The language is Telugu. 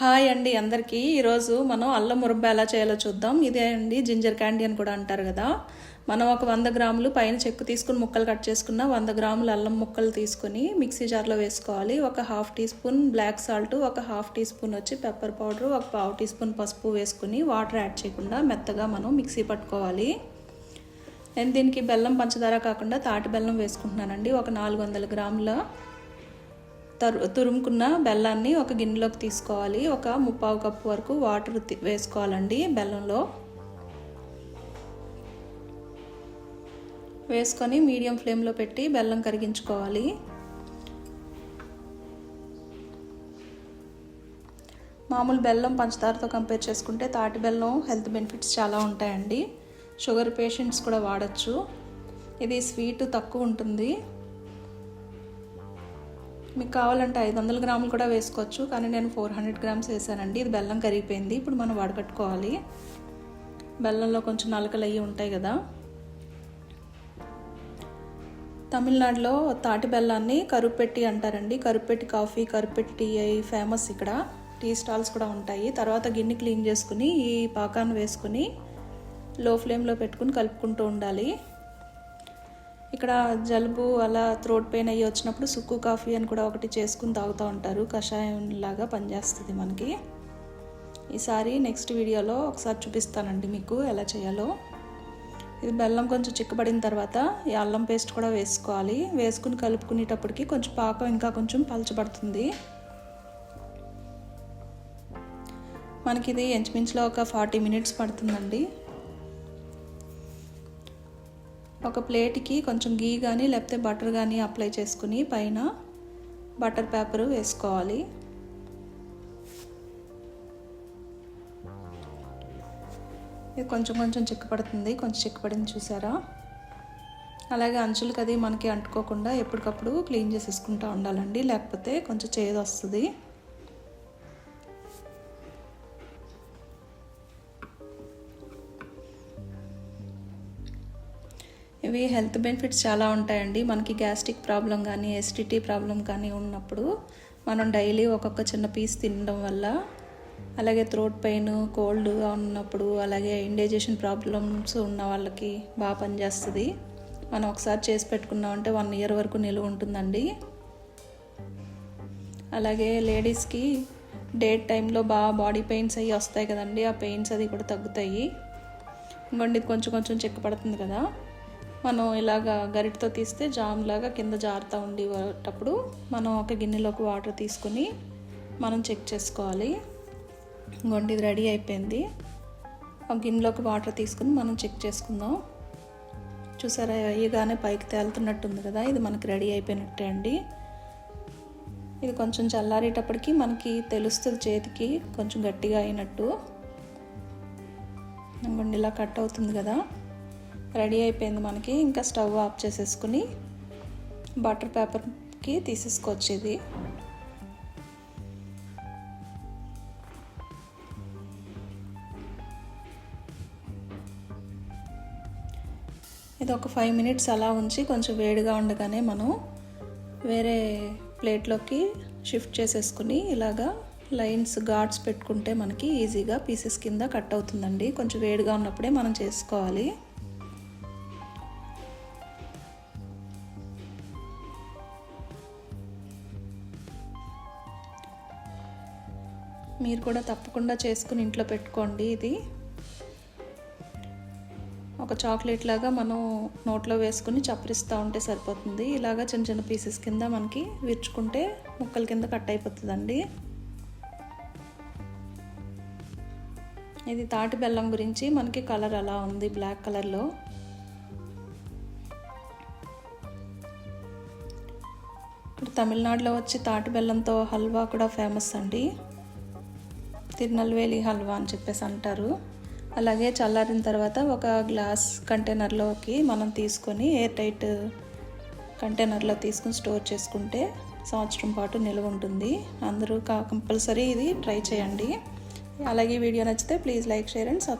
హాయ్ అండి అందరికీ. ఈరోజు మనం అల్లం మురబ్బ ఎలా చేయాలో చూద్దాం. ఇదే అండి జింజర్ క్యాండీ అని కూడా అంటారు కదా. మనం ఒక వంద గ్రాములు పైన చెక్కు తీసుకుని ముక్కలు కట్ చేసుకున్న వంద గ్రాములు అల్లం ముక్కలు తీసుకొని మిక్సీ జార్లో వేసుకోవాలి. ఒక half teaspoon black salt ఒక హాఫ్ టీ స్పూన్ వచ్చి పెప్పర్ పౌడర్ ఒక పావు టీ స్పూన్ పసుపు వేసుకుని వాటర్ యాడ్ చేయకుండా మెత్తగా మనం మిక్సీ పట్టుకోవాలి. నేను దీనికి బెల్లం పంచదార కాకుండా తాటి బెల్లం వేసుకుంటున్నానండి. ఒక నాలుగు వందల గ్రాముల తరు తురుముకున్న బెల్లాన్ని ఒక గిన్నెలోకి తీసుకోవాలి. ఒక ముప్పావు కప్పు వరకు వాటర్ వేసుకోవాలండి బెల్లంలో. వేసుకొని మీడియం ఫ్లేమ్లో పెట్టి బెల్లం కరిగించుకోవాలి. మామూలు బెల్లం పంచదారతో కంపేర్ చేసుకుంటే తాటి బెల్లం హెల్త్ బెనిఫిట్స్ చాలా ఉంటాయండి. షుగర్ పేషెంట్స్ కూడా వాడచ్చు. ఇది స్వీట్ తక్కువ ఉంటుంది. మీకు కావాలంటే ఐదు వందల గ్రాములు కూడా వేసుకోవచ్చు. కానీ నేను ఫోర్ హండ్రెడ్ గ్రామ్స్ వేసానండి. ఇది బెల్లం కరిగిపోయింది. ఇప్పుడు మనం వడకట్టుకోవాలి. బెల్లంలో కొంచెం నలకలు అయ్యి ఉంటాయి కదా. తమిళనాడులో తాటి బెల్లాన్ని కరుపెట్టి అంటారండి. కరుపెట్టి కాఫీ కరుపెట్టి టీ అవి ఫేమస్ ఇక్కడ. టీ స్టాల్స్ కూడా ఉంటాయి. తర్వాత గిన్నె క్లీన్ చేసుకుని ఈ పాకాన్ని వేసుకుని లో ఫ్లేమ్లో పెట్టుకుని కలుపుకుంటూ ఉండాలి. ఇక్కడ జలుబు అలా థ్రోట్ పెయిన్ అయ్యి వచ్చినప్పుడు సుక్కు కాఫీ అని కూడా ఒకటి చేసుకుని తాగుతూ ఉంటారు. కషాయం లాగా పనిచేస్తుంది మనకి. ఈసారి నెక్స్ట్ వీడియోలో ఒకసారి చూపిస్తానండి మీకు ఎలా చేయాలో. ఇది బెల్లం కొంచెం చిక్కబడిన తర్వాత ఈ అల్లం పేస్ట్ కూడా వేసుకోవాలి. వేసుకుని కలుపుకునేటప్పటికి కొంచెం పాకం ఇంకా కొంచెం పలచబడుతుంది. మనకి ఇది ఇంచుమించులో ఒక ఫార్టీ మినిట్స్ పడుతుందండి. ఒక ప్లేట్కి కొంచెం గీ కానీ లేకపోతే బటర్ కానీ అప్లై చేసుకుని పైన బటర్ పేపర్ వేసుకోవాలి. ఇది కొంచెం కొంచెం చిక్కపడుతుంది కొంచెం చిక్కపడింది చూసారా? అలాగే అంచులకి అది మనకి అంటుకోకుండా ఎప్పటికప్పుడు క్లీన్ చేసేసుకుంటూ ఉండాలండి. లేకపోతే కొంచెం చేదు వస్తుంది. ఇవి హెల్త్ బెనిఫిట్స్ చాలా ఉంటాయండి. మనకి గ్యాస్ట్రిక్ ప్రాబ్లం కానీ ఎసిడిటీ ప్రాబ్లం కానీ ఉన్నప్పుడు మనం డైలీ ఒక్కొక్క చిన్న పీస్ తినడం వల్ల అలాగే థ్రోట్ పెయిన్ కోల్డ్గా ఉన్నప్పుడు అలాగే ఇండైజెషన్ ప్రాబ్లమ్స్ ఉన్న వాళ్ళకి బాగా పనిచేస్తుంది. మనం ఒకసారి చేసి పెట్టుకున్నామంటే వన్ ఇయర్ వరకు నిలువ ఉంటుందండి. అలాగే లేడీస్కి డేట్ టైంలో బాగా బాడీ పెయిన్స్ అవి వస్తాయి కదండి. ఆ పెయిన్స్ అది కూడా తగ్గుతాయి. ఇంకోండి కొంచెం కొంచెం చెక్క పడుతుంది కదా. మనం ఇలాగా గరిటతో తీస్తే జామ్ లాగా కింద జారుతూ ఉండేటప్పుడు మనం ఒక గిన్నెలోకి వాటర్ తీసుకొని మనం చెక్ చేసుకోవాలి. ఇంకోండి ఇది రెడీ అయిపోయింది. ఒక గిన్నెలోకి వాటర్ తీసుకుని మనం చెక్ చేసుకుందాం. చూసారా అయ్యగానే పైకి తేలుతున్నట్టుంది కదా ఇది మనకి రెడీ అయిపోయినట్టే అండి. ఇది కొంచెం చల్లారేటప్పటికి మనకి తెలుస్తుంది చేతికి కొంచెం గట్టిగా అయినట్టు. ఇంకోండి ఇలా కట్ అవుతుంది కదా. రెడీ అయిపోయింది మనకి. ఇంకా స్టవ్ ఆఫ్ చేసేసుకుని బటర్ పేపర్కి తీసేసుకోవచ్చు ఇది. ఇది ఒక ఫైవ్ మినిట్స్ అలా ఉంచి కొంచెం వేడిగా ఉండగానే మనం వేరే ప్లేట్లోకి షిఫ్ట్ చేసేసుకుని ఇలాగా లైన్స్ గాడ్స్ పెట్టుకుంటే మనకి ఈజీగా పీసెస్ కింద కట్ అవుతుందండి. కొంచెం వేడిగా ఉన్నప్పుడే మనం చేసుకోవాలి. మీరు కూడా తప్పకుండా చేసుకుని ఇంట్లో పెట్టుకోండి ఇది. ఒక చాక్లెట్ లాగా మనం నోట్లో వేసుకుని చప్పరిస్తూ ఉంటే సరిపోతుంది. ఇలాగా చిన్న చిన్న పీసెస్ కింద మనకి విరుచుకుంటే ముక్కల కింద కట్ అయిపోతుందండి. ఇది తాటి బెల్లం గురించి మనకి కలర్ అలా ఉంది బ్లాక్ కలర్లో. ఇక్కడ తమిళనాడులో వచ్చి తాటి బెల్లంతో హల్వా కూడా ఫేమస్ అండి. తిరునల్వేలి హల్వా అని చెప్పేసి అంటారు. అలాగే చల్లారిన తర్వాత ఒక గ్లాస్ కంటైనర్లోకి మనం తీసుకొని ఎయిర్ టైట్ కంటైనర్లో తీసుకుని స్టోర్ చేసుకుంటే సంవత్సరం పాటు నిల్వ ఉంటుంది. అందరూ కంపల్సరీ ఇది ట్రై చేయండి. అలాగే వీడియో నచ్చితే please like share and subscribe.